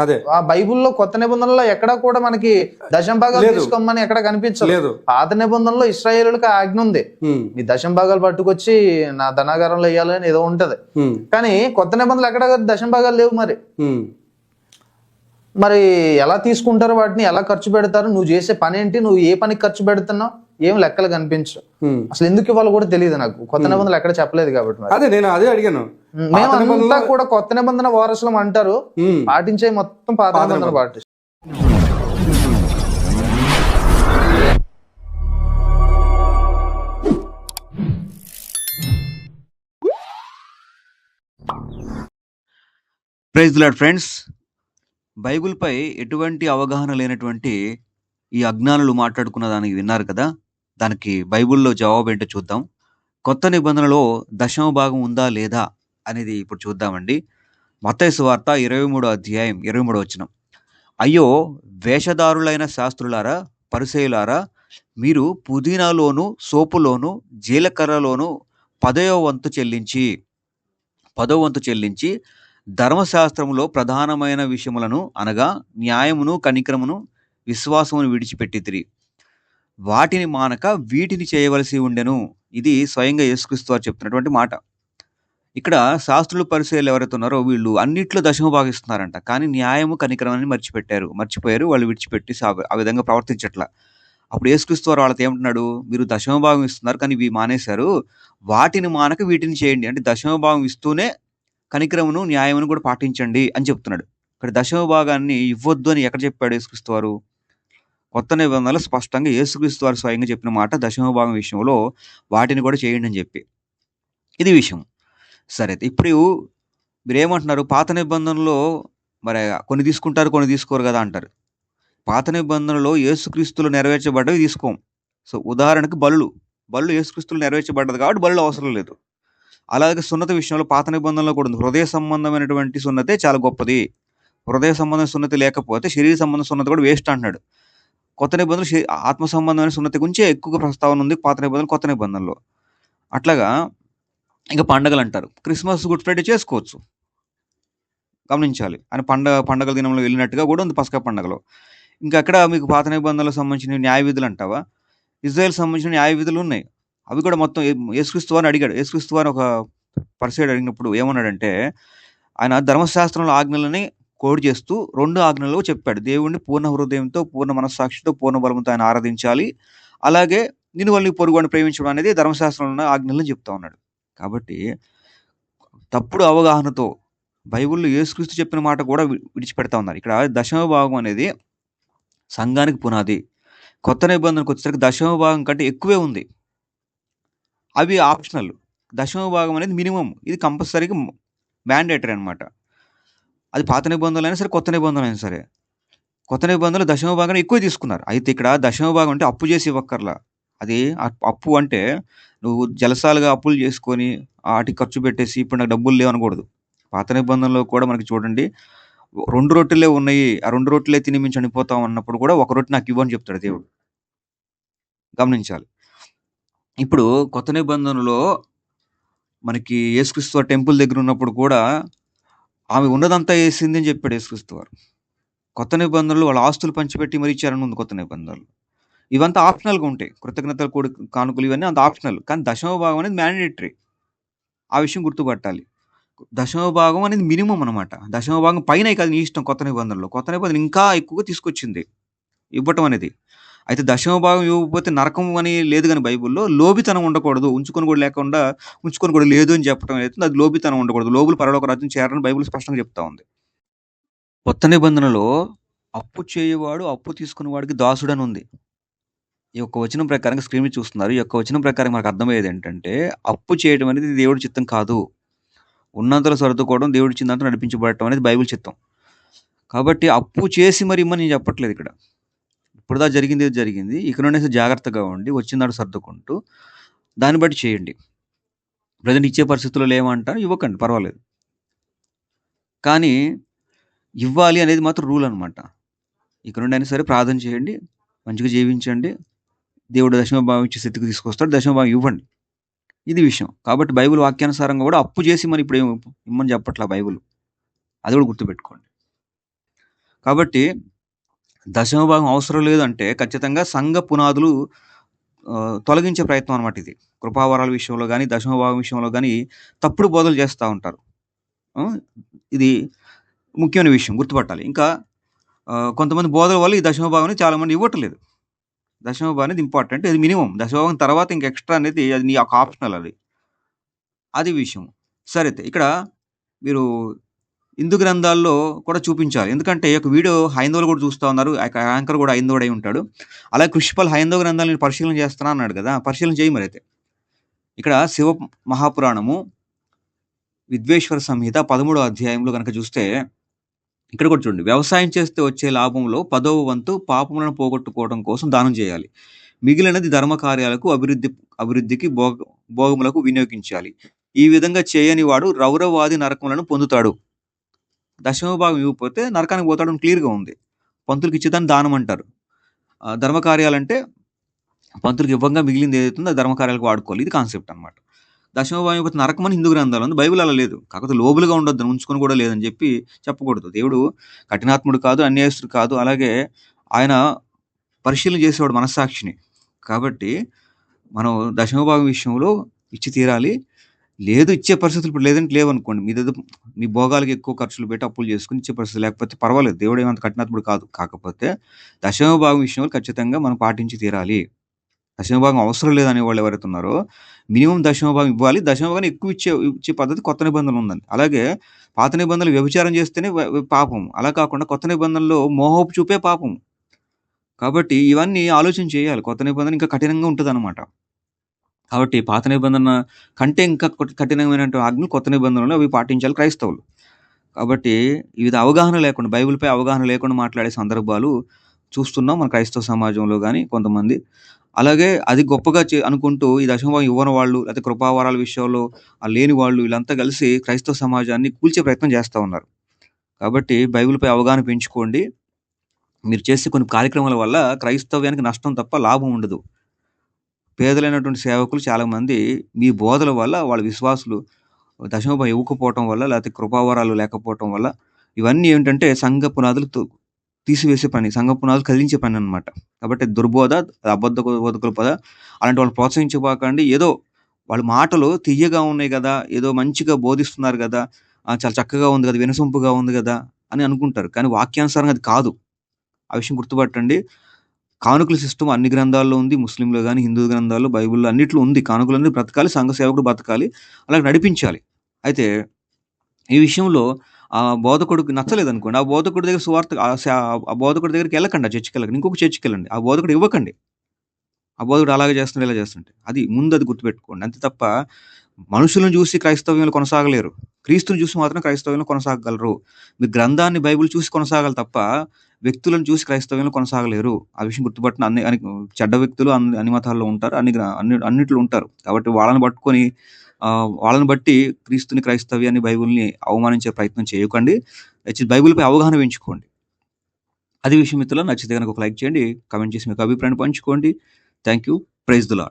అదే. ఆ బైబిల్లో కొత్త నిబంధనలో ఎక్కడా కూడా మనకి దశం భాగాలు. తీసుకోమని ఎక్కడ కనిపించలేదు లేదు. పాత నిబంధనలో ఇస్రాయేలుకి ఆజ్ఞ ఉంది. మీ దశం భాగాలు పట్టుకొచ్చి నా ధనాగారంలో వేయాలని ఏదో ఉంటది. కానీ కొత్త నిబంధనలు ఎక్కడ దశం భాగాలు లేవు మరి. మరి ఎలా తీసుకుంటారు వాటిని? ఎలా ఖర్చు పెడతారు? నువ్వు చేసే పని ఏంటి? నువ్వు ఏ పనికి ఖర్చు పెడుతున్నావు? ఏం లెక్కలు కనిపించు. అసలు ఎందుకు ఇవ్వాలి కూడా తెలియదు నాకు. కొత్త నిబంధనలు ఎక్కడ చెప్పలేదు కాబట్టి అదే నేను అదే అడిగాను. మేము అంతా కూడా కొత్త నిబంధన వారసులం అంటారు. పాటించే మొత్తం పాత నిబంధన. పాటిస్తారు ప్రైజ్ లాడ్ ఫ్రెండ్స్ బైబిల్పై ఎటువంటి అవగాహన లేనటువంటి ఈ అజ్ఞానులు మాట్లాడుకున్న దానికి విన్నారు కదా? దానికి బైబిల్లో జవాబు ఏంటో చూద్దాం. కొత్త నిబంధనలో దశమ భాగం ఉందా లేదా అనేది ఇప్పుడు చూద్దామండి. మత్తయి వార్త ఇరవై మూడో అధ్యాయం ఇరవై మూడో వచనం. అయ్యో వేషధారులైన శాస్త్రులారా పరిసయులారా మీరు పుదీనాలోను సోపులోను జీలకర్రలోను పదయో వంతు చెల్లించి పదో వంతు చెల్లించి ధర్మశాస్త్రములో ప్రధానమైన విషయములను అనగా న్యాయమును కనికరమును విశ్వాసమును విడిచిపెట్టితిరి. వాటిని మానక వీటిని చేయవలసి ఉండెను. ఇది స్వయంగా యేసుక్రీస్తు వారు చెప్తున్నటువంటి మాట. ఇక్కడ శాస్త్రులు పరిశీలు ఎవరైతే ఉన్నారో వీళ్ళు అన్నిట్లో దశమ భాగిస్తున్నారంట. కానీ న్యాయము కనికరమని మర్చిపెట్టారు. మర్చిపోయారు వాళ్ళు విడిచిపెట్టి ఆ విధంగా ప్రవర్తించట్ల. అప్పుడు యేసుక్రీస్తు వారు వాళ్ళతో ఏమంటున్నాడు? మీరు దశమ భాగం ఇస్తున్నారు కానీ ఇవి మానేశారు. వాటిని మానక వీటిని చేయండి. అంటే దశమ భాగం ఇస్తూనే కనికరమును న్యాయమును కూడా పాటించండి అని చెప్తున్నాడు. ఇక్కడ దశమ భాగాన్ని ఇవ్వద్దు అని ఎక్కడ చెప్పాడు యేసుక్రీస్తు వారు? కొత్త నిబంధనలు స్పష్టంగా యేసుక్రీస్తు వారు స్వయంగా చెప్పిన మాట దశమ భాగం విషయంలో వాటిని కూడా చేయండి అని చెప్పి. ఇది విషయం. సరే అయితే ఇప్పుడు మీరు ఏమంటున్నారు పాత నిబంధనలో మరి కొన్ని తీసుకుంటారు కొన్ని తీసుకోరు కదా అంటారు. పాత నిబంధనలో యేసుక్రీస్తులు నెరవేర్చబడ్డవి తీసుకోం. సో ఉదాహరణకు బలులు. బలు యేసుక్రీస్తులు నెరవేర్చబడ్డది కాబట్టి బలు అవసరం లేదు. అలాగే సున్నత విషయంలో పాత నిబంధనలో కూడా ఉంది. హృదయ సంబంధమైనటువంటి సున్నతే చాలా గొప్పది. హృదయ సంబంధం సున్నతి లేకపోతే శరీర సంబంధం సున్నతి కూడా వేస్ట్ అంటున్నాడు. కొత్త నిబంధనలు శరీ- ఆత్మ సంబంధమైన సున్నతి గురించి ఎక్కువగా ప్రస్తావన ఉంది పాత నిబంధనలు కొత్త నిబంధనలో. అట్లాగా ఇంకా పండగలు అంటారు. క్రిస్మస్ గుడ్ ఫ్రైడే చేసుకోవచ్చు. గమనించాలి. అని పండగ పండగల దినంలో వెళ్ళినట్టుగా కూడా ఉంది పసకా పండగలో. ఇంకా అక్కడ మీకు పాత నిబంధనలకు సంబంధించిన న్యాయ విధులు అంటావా? ఇజ్రాయెల్ సంబంధించిన న్యాయ విధులు ఉన్నాయి. అవి కూడా మొత్తం ఏ- యేసుక్రీస్తు అని అడిగాడు. యేసుక్రీస్తు అని ఒక పరిసైడ్ అడిగినప్పుడు ఏమన్నాడంటే ఆయన ధర్మశాస్త్రంలో ఆజ్ఞలని కోడ్ చేస్తూ రెండు ఆజ్ఞలు చెప్పాడు. దేవుణ్ణి పూర్ణ హృదయంతో పూర్ణ మనస్సాక్షితో పూర్ణ బలంతో ఆయన ఆరాధించాలి. అలాగే నిన్ను వాళ్ళని పొరుగుని ప్రేమించడం అనేది ధర్మశాస్త్రంలో ఉన్న ఆజ్ఞలను చెప్తా ఉన్నాడు. కాబట్టి తప్పుడు అవగాహనతో బైబిల్లో యేసుక్రీస్తు చెప్పిన మాట కూడా విడిచిపెడతా ఉన్నారు. ఇక్కడ దశమ భాగం అనేది సంఘానికి పునాది. కొత్త నిబంధనకు వచ్చేసరికి దశమ భాగం కంటే ఎక్కువే ఉంది. అవి ఆప్షనల్. దశమ భాగం అనేది మినిమం ఇది కంపల్సరీగా మ్యాండేటరీ అనమాట అది పాత నిబంధనలు అయినా సరే కొత్త నిబంధనలు అయినా సరే. కొత్త నిబంధనలు దశమ భాగం ఎక్కువ తీసుకున్నారు. అయితే ఇక్కడ దశమ భాగం అంటే అప్పు చేసి ఇవ్వక్కర్లా. అది అప్పు అంటే నువ్వు జలసాలుగా అప్పులు చేసుకొని వాటికి ఖర్చు పెట్టేసి ఇప్పుడు నాకు డబ్బులు లేవు అనకూడదు. పాత నిబంధనలో కూడా మనకి చూడండి రెండు రొట్టెలే ఉన్నాయి. ఆ రెండు రొట్టెలే తిని మేము చనిపోతాం అన్నప్పుడు కూడా ఒక రొట్టె నాకు ఇవ్వని చెప్తాడు దేవుడు. గమనించాలి. ఇప్పుడు కొత్త నిబంధనలో మనకి యేసుక్రీస్తు వారు టెంపుల్ దగ్గర ఉన్నప్పుడు కూడా ఆమె ఉన్నదంతా వేసింది అని చెప్పాడు యేసుక్రీస్తు వారు. కొత్త నిబంధనలు వాళ్ళ ఆస్తులు పంచిపెట్టి మరి ఇచ్చారని ఉంది కొత్త నిబంధనలు. ఇవంతా ఆప్షనల్గా ఉంటాయి. కృతజ్ఞతలు కూడా కానుకలు ఇవన్నీ అంత ఆప్షనల్. కానీ దశమ భాగం అనేది మ్యాండేటరీ. ఆ విషయం గుర్తుపట్టాలి. దశమ భాగం అనేది మినిమం అనమాట దశమ భాగం పైన కాదు నీ ఇష్టం కొత్త నిబంధనలు. కొత్త నిబంధనలు ఇంకా ఎక్కువగా తీసుకొచ్చింది. ఇవ్వటం అనేది. అయితే దశమ భాగం ఇవ్వకపోతే నరకం అని లేదు కానీ బైబిల్లో లోబితనం ఉండకూడదు ఉంచుకొని కూడా లేకుండా ఉంచుకొని కూడా లేదు అని చెప్పడం అయితే అది లోబితనం ఉండకూడదు. లోబులు పరలోక రాజ్యం చేరని బైబిల్ స్పష్టంగా చెప్తా ఉంది. కొత్త నిబంధనలో అప్పు చేయవాడు అప్పు తీసుకున్న వాడికి దాసుడు అని ఉంది. ఈ యొక్క వచనం ప్రకారం స్క్రీన్ మీద చూస్తున్నారు. ఈ యొక్క వచనం ప్రకారం మనకు అర్థమయ్యేది ఏంటంటే అప్పు చేయడం అనేది దేవుడి చిత్తం కాదు. ఉన్నంతలో సర్దుకోవడం దేవుడి చిందంతా నడిపించబడటం అనేది బైబిల్ చిత్తం. కాబట్టి అప్పు చేసి మరి ఇమ్మని నేను చెప్పట్లేదు ఇక్కడ. ఇప్పుడుదా జరిగింది జరిగింది. ఇక నుండి జాగ్రత్తగా ఉండి వచ్చినాడు సర్దుకుంటూ దాన్ని బట్టి చేయండి. ప్రజెంట్ ఇచ్చే పరిస్థితుల్లో ఏమంటారు ఇవ్వకండి పర్వాలేదు. కానీ ఇవ్వాలి అనేది మాత్రం రూల్ అనమాట ఇక్కడ నుండి అయినా సరే ప్రార్థన చేయండి మంచిగా జీవించండి. దేవుడు దశమభావం ఇచ్చే స్థితికి తీసుకొస్తాడు దశమభావం ఇవ్వండి. ఇది విషయం. కాబట్టి బైబిల్ వాక్యానుసారంగా కూడా అప్పు చేసి మరి ఇప్పుడు ఇమ్మని చెప్పట్లా బైబిల్. అది కూడా గుర్తుపెట్టుకోండి. కాబట్టి దశమ భాగం అవసరం లేదంటే ఖచ్చితంగా సంఘ పునాదులు తొలగించే ప్రయత్నం అనమాట ఇది. కృపావరాల విషయంలో కానీ దశమ భాగం విషయంలో కానీ తప్పుడు బోధలు చేస్తూ ఉంటారు. ఇది ముఖ్యమైన విషయం గుర్తుపట్టాలి. ఇంకా కొంతమంది బోధల వల్ల ఈ దశమ భాగాన్ని చాలామంది ఇవ్వట్లేదు. దశమ భాగం అనేది ఇంపార్టెంట్ ఇది మినిమం దశమభాగం తర్వాత ఇంక ఎక్స్ట్రా అనేది అది నీ యొక్క ఆప్షనల్ అది. అది విషయం. సరే అయితే ఇక్కడ మీరు హిందూ గ్రంథాల్లో కూడా చూపించాలి ఎందుకంటే ఈ యొక్క వీడియో హైందవులు కూడా చూస్తూ ఉన్నారు. ఆ యాంకర్ కూడా హైందవుడై ఉంటాడు. అలాగే కృషిపల్ హైందవ గ్రంథాలను పరిశీలన చేస్తున్నా అన్నాడు కదా పరిశీలన చేయి మరైతే. అయితే ఇక్కడ శివ మహాపురాణము విద్వేశ్వర సంహిత పదమూడో అధ్యాయంలో కనుక చూస్తే ఇక్కడ కూడా చూడండి. వ్యవసాయం చేస్తే వచ్చే లాభంలో పదవ వంతు పాపములను పోగొట్టుకోవడం కోసం దానం చేయాలి. మిగిలినది ధర్మ కార్యాలకు అభివృద్ధి అభివృద్ధికి భోగ భోగములకు వినియోగించాలి. ఈ విధంగా చేయని వాడు రౌరవాది నరకములను పొందుతాడు. దశమ భాగం ఇవ్వకపోతే నరకానికి పోతాడు క్లియర్గా ఉంది. పంతులకు ఇచ్చేదాన్ని దానం అంటారు. ధర్మకార్యాలంటే పంతులకు ఇవ్వంగా మిగిలింది ఏదైతుందో అది ధర్మకార్యాలకు వాడుకోవాలి. ఇది కాన్సెప్ట్ అనమాట దశమభాగం ఇవ్వకపోతే నరకం అని హిందూ గ్రంథాలు ఉంది. బైబిల్ అలా లేదు. కాకపోతే లోబులుగా ఉండొద్దు. ఉంచుకొని కూడా లేదని చెప్పి చెప్పకూడదు. దేవుడు కఠినాత్ముడు కాదు అన్యాయస్తుడు కాదు. అలాగే ఆయన పరిశీలన చేసేవాడు మనస్సాక్షిని. కాబట్టి మనం దశమభాగం విషయంలో ఇచ్చి తీరాలి. లేదు ఇచ్చే పరిస్థితులు ఇప్పుడు లేదంటే లేవనుకోండి మీ దగ్గర మీ భోగాలకి ఎక్కువ ఖర్చులు పెట్టి అప్పులు చేసుకుని ఇచ్చే పరిస్థితి లేకపోతే పర్వాలేదు దేవుడు ఏమంత కఠినాత్ముడు కాదు. కాకపోతే దశమ భాగం విషయంలో ఖచ్చితంగా మనం పాటించి తీరాలి. దశమ భాగం అవసరం లేదనే వాళ్ళు ఎవరైతే ఉన్నారో మినిమం దశమ భాగం ఇవ్వాలి. దశమ భాగం ఎక్కువ ఇచ్చే ఇచ్చే పద్ధతి కొత్త నిబంధనలు ఉందండి. అలాగే పాత నిబంధనలు వ్యభిచారం చేస్తేనే పాపం. అలా కాకుండా కొత్త నిబంధనలో మోహపు చూపే పాపం. కాబట్టి ఇవన్నీ ఆలోచన చేయాలి. కొత్త నిబంధన ఇంకా కఠినంగా ఉంటుంది కాబట్టి పాత నిబంధన కంటే ఇంకా కొట్- కఠినమైనటువంటి ఆజ్ఞలు కొత్త నిబంధనలు అవి పాటించాలి క్రైస్తవులు. కాబట్టి వివిధ అవగాహన లేకుండా బైబిల్పై అవగాహన లేకుండా మాట్లాడే సందర్భాలు చూస్తున్నాం మన క్రైస్తవ సమాజంలో కానీ కొంతమంది. అలాగే అది గొప్పగా చే అనుకుంటూ ఈ దశమభాగం ఇవ్వని వాళ్ళు లేకపోతే కృపావరాల విషయంలో లేని వాళ్ళు వీళ్ళంతా కలిసి క్రైస్తవ సమాజాన్ని కూల్చే ప్రయత్నం చేస్తూ ఉన్నారు. కాబట్టి బైబిల్పై అవగాహన పెంచుకోండి. మీరు చేసే కొన్ని కార్యక్రమాల వల్ల క్రైస్తవ్యానికి నష్టం తప్ప లాభం ఉండదు. పేదలైనటువంటి సేవకులు చాలామంది మీ బోధల వల్ల వాళ్ళ విశ్వాసులు దశమభ ఇవ్వకపోవటం వల్ల లేకపోతే కృపావరాలు లేకపోవటం వల్ల ఇవన్నీ ఏంటంటే సంఘ పునాదులు తీసివేసే పని సంఘ పునాదులు కదిలించే పని అనమాట కాబట్టి దుర్బోధ అబద్ధ బోధకుల పద అలాంటి వాళ్ళు ప్రోత్సహించబాకండి. ఏదో వాళ్ళ మాటలు తీయగా ఉన్నాయి కదా ఏదో మంచిగా బోధిస్తున్నారు కదా చాలా చక్కగా ఉంది కదా వినసొంపుగా ఉంది కదా అని అనుకుంటారు. కానీ వాక్యానుసారంగా అది కాదు. ఆ విషయం గుర్తుపట్టండి. కానుకల సిస్టమ్ అన్ని గ్రంథాల్లో ఉంది ముస్లింలో కానీ హిందూ గ్రంథాల్లో బైబిల్లో అన్నిట్లో ఉంది. కానుకలన్నీ బ్రతకాలి సంఘ సేవకుడు బ్రతకాలి అలాగే నడిపించాలి. అయితే ఈ విషయంలో ఆ బోధకుడికి నచ్చలేదు అనుకోండి ఆ బోధకుడి దగ్గర సువార్త ఆ ఆ బోధకుడి దగ్గరికి వెళ్ళకండి ఆ చర్చికి వెళ్ళకండి. ఇంకొక చర్చికి వెళ్ళండి. ఆ బోధకుడు ఇవ్వకండి. ఆ బోధకుడు అలాగే చేస్తుంటే ఇలా చేస్తుంటే. అది ముందు అది గుర్తుపెట్టుకోండి. అంతే తప్ప మనుషులను చూసి క్రైస్తవ్యంలో కొనసాగలేరు. క్రీస్తుని చూసి మాత్రం క్రైస్తవ్యంలో కొనసాగగలరు. మీ గ్రంథాన్ని బైబిల్ చూసి కొనసాగాలి తప్ప వ్యక్తులను చూసి క్రైస్తవ్యంలో కొనసాగలేరు. ఆ విషయం గుర్తుపట్టిన అన్ని అన్ని చెడ్డ వ్యక్తులు అన్ని అన్ని మతాల్లో ఉంటారు. అన్ని అన్ని అన్నిట్లో ఉంటారు. కాబట్టి వాళ్ళని పట్టుకొని వాళ్ళని బట్టి క్రీస్తుని క్రైస్తవ్యాన్ని బైబిల్ని అవమానించే ప్రయత్నం చేయకండి. దయచేసి బైబిల్పై అవగాహన పెంచుకోండి. అది విషయం మిత్రులు నచ్చితే కనుక ఒక లైక్ చేయండి. కమెంట్ చేసి మీకు అభిప్రాయాన్ని పంచుకోండి. Thank you. ప్రైజ్ దులా